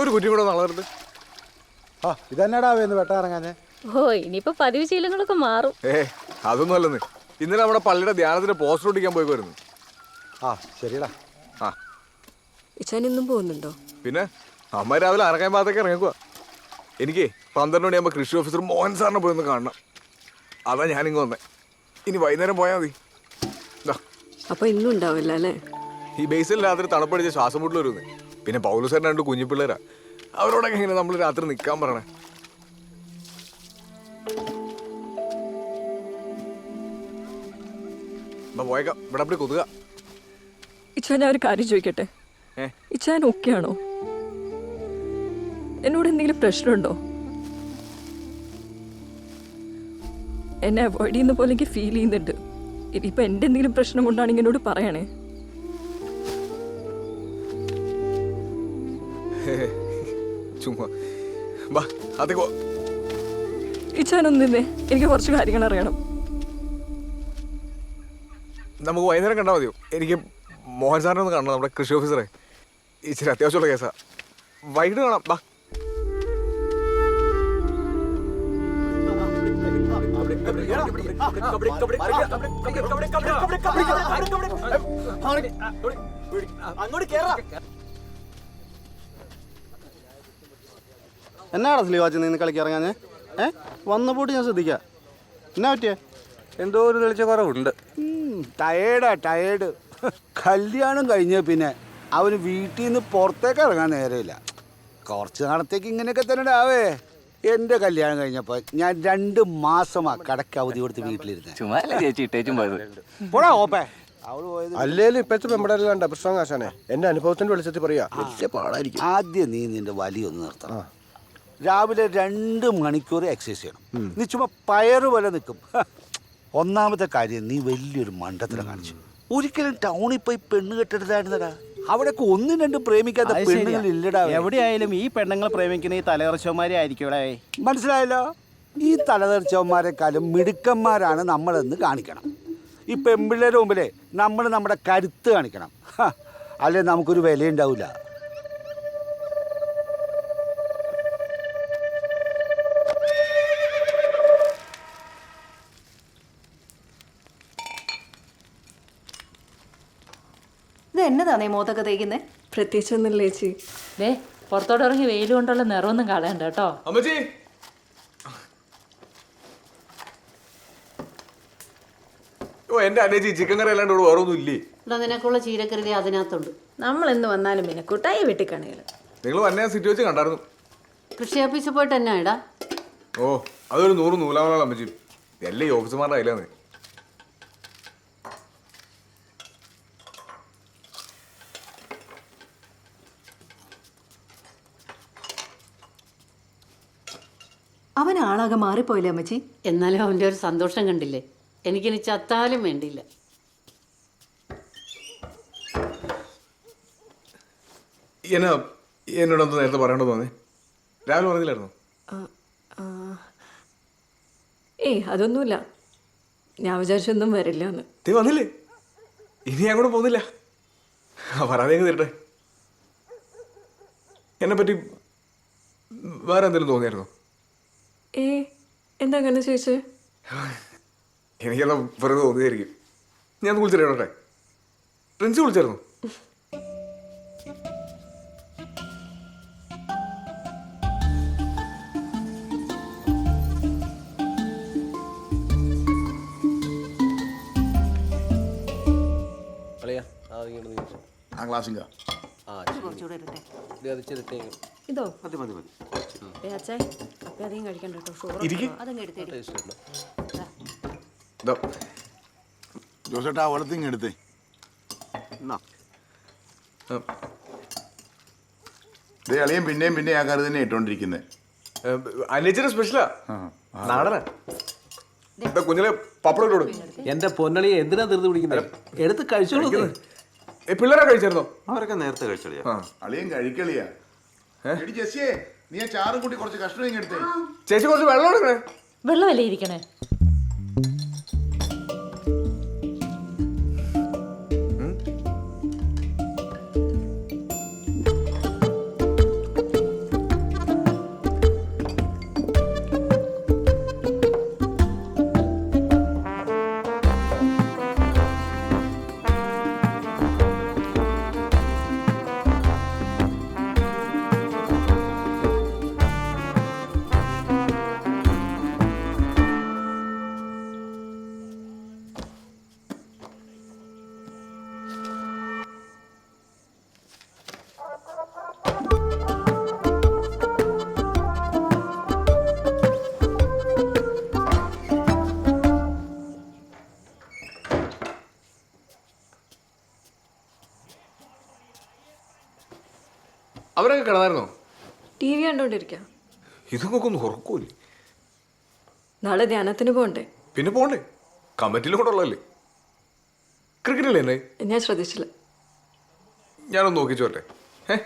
ഒരു കുറ്റി കൂടെ നളകരുത് ആ ഇതന്നെടാ വേന്ന് വെട്ടാറങ്ങാഞ്ഞേ ഓ ഇനിയിപ്പോ പതിവ് ശീലങ്ങളൊക്കെ മാറും. ഏ അതൊന്നും അല്ലെന്ന്. ഇന്നലെ നമ്മുടെ പള്ളിയുടെ ധ്യാനത്തിന് പോസ്റ്റർ ഒട്ടിക്കാൻ പോയി വരുന്നു ആ ശരിടാ ആ. ഇച്ചാൻ ഇന്നും പോകുന്നുണ്ടോ? പിന്നെ അമ്മ രാവിലെ അറങ്ങാൻ ഭാഗത്തേക്ക് ഇറങ്ങിക്കുക എനിക്ക് പന്ത്രണ്ട് മണിയാകുമ്പോൾ കൃഷി ഓഫീസർ മോഹൻ സാറിനെ പോയി ഒന്ന് കാണണം. അതാ ഞാനിങ്ങ് വന്നേ. ഇനി വൈകുന്നേരം പോയാൽ മതി. ദാ, അപ്പൊ ഇന്നും ഉണ്ടാവില്ല അല്ലേ? ഈ ബേസിൽ രാത്രി തണുപ്പടിച്ച് ശ്വാസം മുട്ടിൽ വരുന്നേ. പിന്നെ പൗലുസേരൻ രണ്ട് കുഞ്ഞു പിള്ളേരാ അവരോടൊക്കെ എങ്ങനെ നമ്മൾ രാത്രി നിൽക്കാൻ പറയണേ. പോയേക്കാം. ഇവിടെ അപ്പടി കൊതുക. ഇച്ചാൻ ഞാൻ ഒരു കാര്യം ചോദിക്കട്ടെ? ഇച്ചാൻ ഓക്കെ ആണോ? എന്നോട് എന്തെങ്കിലും പ്രശ്നമുണ്ടോ? എന്നെ അവോയ്ഡ് ചെയ്യുന്ന പോലെ എനിക്ക് ഫീൽ ചെയ്യുന്നുണ്ട്. ഇനിയിപ്പോ എന്റെ എന്തെങ്കിലും പ്രശ്നം കൊണ്ടാണെങ്കിൽ എന്നോട് പറയണേ. ചുമ്മാ. വാ അതേ പോ. എനിക്ക് കുറച്ച് കാര്യങ്ങൾ അറിയണം. നമുക്ക് വൈകുന്നേരം കണ്ടാൽ മതിയോ? എനിക്ക് മോഹൻ സാറിനെ ഒന്ന് കാണണം നമ്മുടെ കൃഷി ഓഫീസറെ ഇച്ചിരി അത്യാവശ്യമുള്ള കേസാ. വൈകിട്ട് കാണാം വാ എന്നാടാ സ്ലീവാച്ച് നിന്ന് കളിക്ക് ഞാൻ ഏ? വന്നപ്പോട്ട് ഞാൻ ശ്രദ്ധിക്കാം. എന്നാ പറ്റിയേ? എന്തോ ഒരു തെളിച്ച കുറവുണ്ട്. ടയേർഡാ ടയേർഡ് കല്യാണം കഴിഞ്ഞ പിന്നെ അവന് വീട്ടിൽ നിന്ന് പുറത്തേക്ക് ഇറങ്ങാൻ നേരമില്ല. കുറച്ച് നാളത്തേക്ക് ഇങ്ങനെയൊക്കെ തന്നെ ആവേ. എന്റെ കല്യാണം കഴിഞ്ഞപ്പോൾ ഞാൻ രണ്ട് മാസമാ കടക്ക് അവധി കൊടുത്ത് വീട്ടിലിരുന്നേ. ചുമ്മാ ചേച്ചി ഇട്ടേച്ചും പോയത്? പോടാ ഓപ്പേ. അല്ലേലും ഇപ്പഴത്തെ പെമ്പടെല്ലാം പ്രശ്നം സ്ട്രോങ് എന്റെ അനുഭവത്തിന്റെ വെളിച്ചത്തിൽ പറയാ. ആദ്യം നീ നിന്റെ വലിയൊന്ന് നിർത്തണം. രാവിലെ രണ്ട് മണിക്കൂർ എക്സസൈസ് ചെയ്യണം. നീ ചുമ്മാ പയറ് പോലെ നിൽക്കും. ഒന്നാമത്തെ കാര്യം നീ വലിയൊരു മണ്ടത്തിൽ കാണിച്ചു. ഒരിക്കലും ടൗണിൽ പോയി പെണ്ണ് കെട്ടെടുത്തായിരുന്നടാ അവിടെയൊക്കെ ഒന്നും രണ്ടും പ്രേമിക്കാത്ത പെണ്ണുങ്ങൾ ഇല്ലടാ എവിടെയായാലും ഈ പെണ്ണുങ്ങൾ പ്രേമിക്കുന്ന ഈ തലകർച്ചവന്മാരെ ആയിരിക്കും മനസ്സിലായല്ലോ? ഈ തലതെറിച്ചവന്മാരെക്കാളും മിടുക്കന്മാരാണ് നമ്മളെന്ന് കാണിക്കണം. ഈ പെമ്പിള്ളേരുടെ മുമ്പിലെ നമ്മൾ നമ്മുടെ കരുത്ത് കാണിക്കണം. അല്ലെ അല്ലേ നമുക്കൊരു വിലയുണ്ടാവില്ല എന്നതാണേ മോത്തൊക്കെ തേക്കുന്നേ? പ്രത്യേകിച്ചൊന്നുമില്ല ചേച്ചി. ദേ പുറത്തോട്ട് ഇറങ്ങി വെയിൽ കൊണ്ടുള്ള നിറമൊന്നും കളയണ്ട കേട്ടോ. അമ്മച്ചി! ഓ എന്റെ അന്നേച്ചി ചിക്കൻ കറി അല്ലാണ്ട് ഇവിടെ വേറൊന്നും ഇല്ലേ? ഇവിടെ നിനക്കുള്ള ചീരക്കറി അതിനകത്തുണ്ട്. നമ്മൾ എന്ന് വന്നാലും പിന്നെ കുട്ടായി വെട്ടിക്കണേൽ. നിങ്ങൾ വന്നെ സിറ്റി വെച്ച് കണ്ടായിരുന്നു. കൃഷി ഓഫീസിൽ പോയിട്ട് എന്നാ ഇടാ? ഓ അതൊരു നൂറ് നൂലാമലാണ് അമ്മച്ചി. എല്ലാം ഈ ഓഫീസർമാരുടെ കയ്യിലാണ് അവൻ ആളാകെ മാറിപ്പോയില്ലേ അമ്മച്ചി? എന്നാലും അവന്റെ ഒരു സന്തോഷം കണ്ടില്ലേ? എനിക്കിനി ചത്താലും വേണ്ടിയില്ല. എന്നാ എന്നോടൊന്ന് നേരത്തെ പറയണ്ടോ തോന്നി. രാവിലെ പറഞ്ഞില്ലായിരുന്നു? ഏയ് അതൊന്നുമില്ല. ഞാൻ വിചാരിച്ചൊന്നും വരില്ല എന്ന് നീ വന്നില്ലേ? ഇനി ഞാൻ കൂടെ പോകുന്നില്ല. ആ, വരാതെ തരട്ടെ. എന്നെ പറ്റി വേറെ എന്തെങ്കിലും തോന്നിയായിരുന്നോ? ഏ എന്താ അങ്ങനെ ചോദിച്ചേ എനിക്കെല്ലാം വെറുതെ തോന്നിയായിരിക്കും ഞാൻ വിളിച്ചിട്ടേ പ്രിൻസ് വിളിച്ചായിരുന്നു? ആ ക്ലാസ്സിങ്ക കുറച്ചുകൂടെ മതി ഇതോ ഏ അച്ഛാ അപ്പൊ അധികം കഴിക്കണ്ട കേട്ടോ. ഷുഗർ ഇരിക്കും. അതങ്ങ് എടുത്തേടി ജോസേട്ടാ വളർത്തിങ് എടുത്തേ. ദേ അളിയൻ പിന്നെയും പിന്നെ ആ കറി തന്നെ ഇട്ടോണ്ടിരിക്കുന്നത് അനിയച്ചിന് സ്പെഷ്യലാ നാടന? ഇതാ കുഞ്ഞിലെ പപ്പടം ഇട്ടോടും എന്റെ പൊന്നളിയെ എന്തിനാ തീർത്ത് പിടിക്കുന്നത് എടുത്ത് കഴിച്ചോളൂ പിള്ളേരെ കഴിച്ചായിരുന്നോ? അവരൊക്കെ നേരത്തെ കഴിച്ചളിയാ. അളിയും അളിയൻ കഴിക്കളിയാ. എടി ജെസ്സിയെ നീ ആ ചാറും കൂട്ടി കുറച്ച് കഷ്ണം ഇങ്ങ് എടുത്തേ. ചേച്ചി കുറച്ച് വെള്ളം എടുക്കണേ. വെള്ളമല്ലേ ഇരിക്കണേ? അവരൊക്കെ കിടന്നായിരുന്നോ? T V കണ്ടോണ്ടിരിക്കാം. ഒന്ന് ഉറക്കൂല്ലേ? നാളെ ധ്യാനത്തിന് പോകണ്ടേ പിന്നെ പോണ്ടേ? കമ്മിറ്റിയിൽ കൂടെ ഉള്ളതല്ലേ? ക്രിക്കറ്റില്ലേ എന്നെ ഞാൻ ശ്രദ്ധിച്ചില്ല. ഞാനൊന്ന് നോക്കി ചോട്ടെ ഏ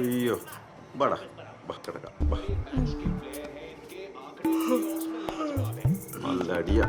അയ്യോ ബാടാ ബാ കിടക്കാം ബാ. നല്ല അടിയാ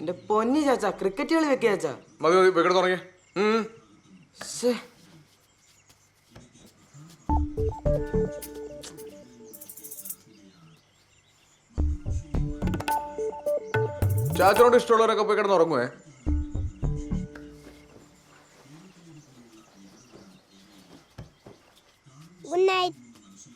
എന്റെ പൊന്നി ചാച്ച ക്രിക്കറ്റ് കളി വെക്കുക ചാച്ച. മതി മതി തുടങ്ങിയ ചാച്ചനോട് ഇഷ്ടമുള്ളവരൊക്കെ പോയി കിടന്ന് ഉറങ്ങുവേ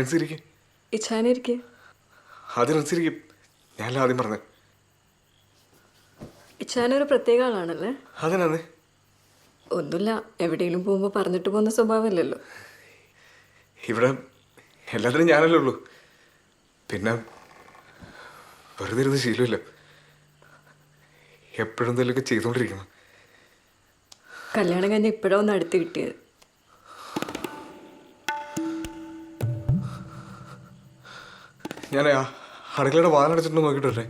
ഫ്രണ്ട്സ് ഇരിക്കും ഇച്ഛാനിരിക്കേ അത് ഫ്രണ്ട്സ് ഇരിക്കും ഞാനല്ല ആദ്യം പറഞ്ഞത് ഇച്ഛാനൊരു പ്രത്യേക ആളാണല്ലേ? അതിനാന്ന് ഒന്നുമില്ല. എവിടെയെങ്കിലും പോകുമ്പോൾ പറഞ്ഞിട്ട് പോകുന്ന സ്വഭാവമില്ലല്ലോ. ഇവിടെ എല്ലാത്തിനും ഞാനല്ലേ ഉള്ളൂ. പിന്നെ വെറുതെ ഇരുന്ന് ശീലമില്ല. എപ്പോഴും എന്തെങ്കിലുമൊക്കെ ചെയ്തുകൊണ്ടിരിക്കണം. കല്യാണം കഴിഞ്ഞ് ഇപ്പോഴാണ് ഒന്ന് അടുത്ത് കിട്ടിയത്. ഞാൻ അടുക്കളയുടെ വാതിലടച്ചിട്ട് നോക്കിയിട്ട് വരട്ടെ.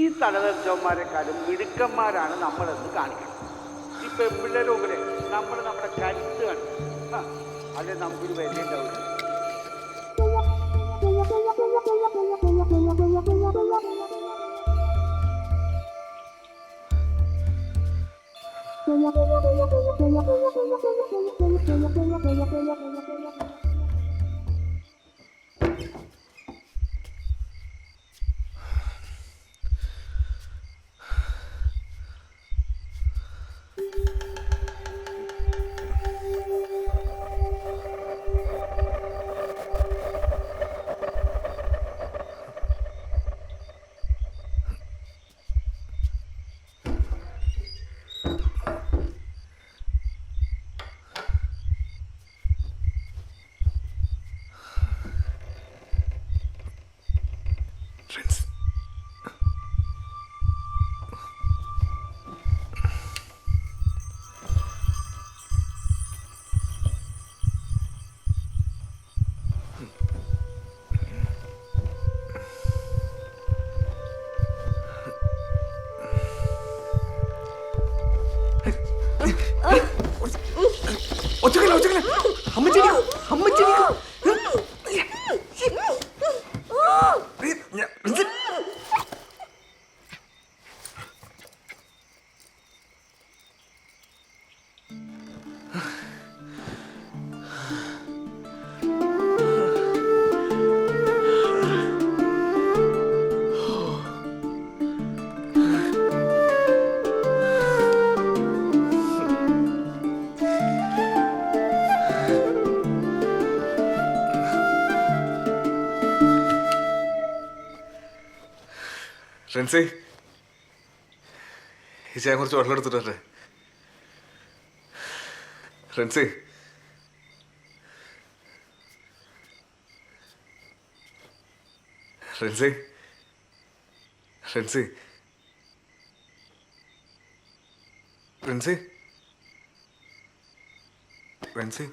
ഈ തലതെറിച്ചവന്മാരെക്കാളും മിടുക്കന്മാരാണ് നമ്മളെന്ന് കാണിക്കണം. ഈ പെൺപിള്ളേരും മുമ്പിലെ നമ്മൾ നമ്മുടെ കരുത്ത് കണ്ടു. അല്ലെ നമുക്കൊരു വലിയ ഉണ്ടാവില്ല ഫ്രണ്ട്സ് റെൻസി ഈച്ചയെ കുറച്ച് വെള്ളം എടുത്തിട്ടുണ്ട് റെൻസി റെൻസി റെൻസി റെൻസി റെൻസി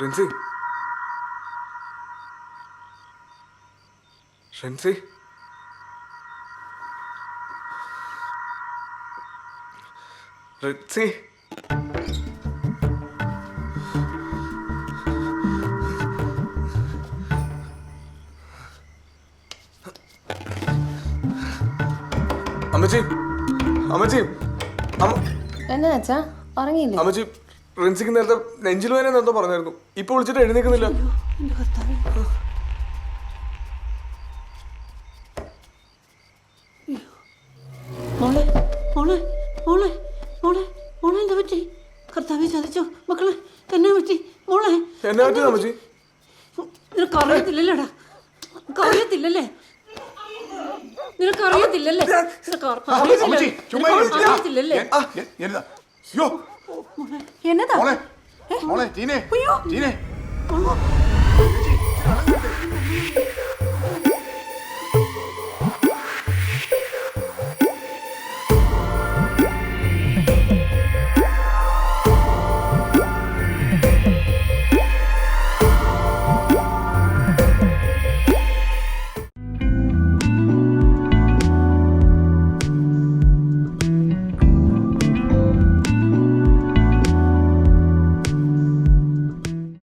റെൻസി ഫ്രണ്ട്സേ ഫ്രണ്ട്സേ അമ്മച്ചി അമ്മച്ചി അമ്മ എന്നാ അച്ഛാ ഉറങ്ങിയില്ലേ? അമ്മച്ചി റിൻസിക്ക് നേരത്തെ നെഞ്ചിൽ വേന എന്തോ പറഞ്ഞായിരുന്നു. ഇപ്പൊ വിളിച്ചിട്ട് എഴുന്നേക്കുന്നില്ല കർത്താവ് ചതിച്ചോ. മക്കളെ തന്നെ പറ്റി? മോളെ എന്നാ പറ്റി അമ്മച്ചി? നിനക്ക് അറിയത്തില്ലല്ലേടാ? അറിയത്തില്ലല്ലേ? നിനക്ക് അറിയത്തില്ലല്ലേ? അറിയത്തില്ലല്ലേ എന്നതാ? മോളെ മോളെ ടീനെ ടീനെ.